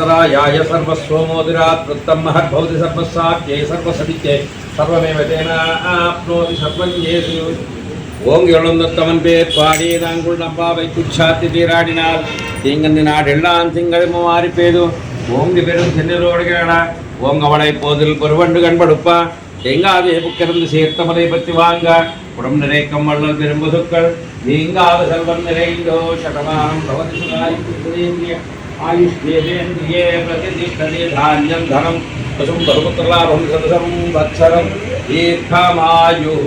சர்வசுந்தராயாய சர்வசோமோதிராத் விருத்தம் மகத்பவதி சர்வசாக்கியை சர்வசதிக்கே சர்வமேவ தேனா ஆப்னோதி சர்வம் ஏசு ஓங்கி எழுந்தத்தவன் பேர் பாடிய தாங்குள் நம்பாவை குச்சாத்தி தீராடினால். தீங்கந்தி நாடெல்லாம் திங்களும் மாறி பெய்து. ஓங்கி பெரும் சென்னிரோடுகிறடா ஓங்கவளை போதில் பொருவண்டு கண்படுப்பா. தேங்காதே புக்கிருந்து சேர்த்தமலை பற்றி வாங்க. உடம் நிறைக்கம் வள்ளல் பெரும்புதுக்கள் நீங்காத செல்வம் நிறைந்தோ. சதமானம் பவதி சுதாய் आयुष्देवेन्द्रिये प्रतिष्ठते धान्यं धनं पशुं पशुपुत्रलाभं सदसं वत्सरं दीर्घमायुः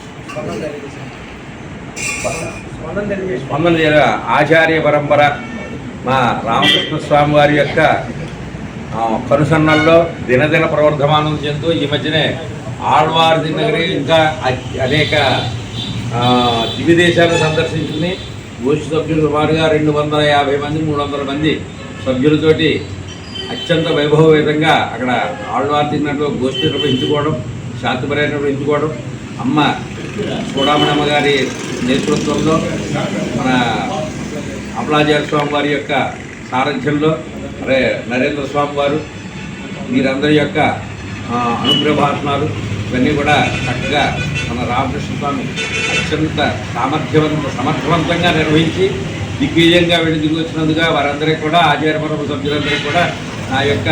స్పందన చేయగా ఆచార్య పరంపర మా రామకృష్ణ స్వామి వారి యొక్క కనుసన్నల్లో దినదిన ప్రవర్ధమానం చెందుతూ ఈ మధ్యనే ఆళ్వారి దినగరి ఇంకా అనేక ఆ, దివ్య సందర్శించింది. గోష్ఠి సభ్యులు సుమారుగా రెండు వందల యాభై మంది మూడు వందల మంది సభ్యులతోటి అత్యంత వైభవవేతంగా అక్కడ ఆళ్వారి తిన్నట్లు గోష్ఠి నిర్వహించుకోవడం శాంతిపర్యటన నిర్వహించుకోవడం అమ్మ చూడామణమ్మ గారి నేతృత్వంలో మన అమలాచార్య స్వామి వారి యొక్క సారథ్యంలో అరే నరేంద్ర స్వామి వారు వీరందరి యొక్క అనుగ్రహాసనాలు ఇవన్నీ కూడా చక్కగా మన రామకృష్ణ స్వామి అత్యంత సామర్థ్యవంత సమర్థవంతంగా నిర్వహించి దిగ్విజయంగా వెళ్ళి దిగి వచ్చినందుగా వారందరికీ కూడా ఆచార్యపరమ సభ్యులందరికీ కూడా నా యొక్క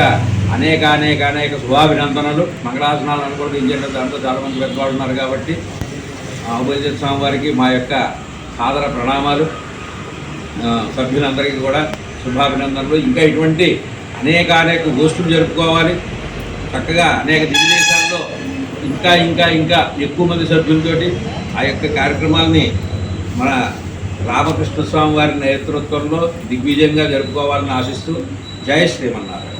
అనేక అనేక అనేక శుభాభినందనలు మంగళాసనాలు అనుకోవడం ఇంజనీర్ దాంట్లో చాలామంది పెద్దవాళ్ళు ఉన్నారు కాబట్టి అభయజిత్ స్వామి వారికి మా యొక్క సాదర ప్రణామాలు. సభ్యులందరికీ కూడా శుభాభినందనలు. ఇంకా ఇటువంటి అనేక అనేక గోష్ఠులు జరుపుకోవాలి. చక్కగా అనేక దివ్యదేశాల్లో ఇంకా ఇంకా ఇంకా ఎక్కువ మంది సభ్యులతోటి ఆ యొక్క కార్యక్రమాలని మన రామకృష్ణ స్వామి వారి నేతృత్వంలో దిగ్విజయంగా జరుపుకోవాలని ఆశిస్తూ జయ శ్రీమన్నారాయణ.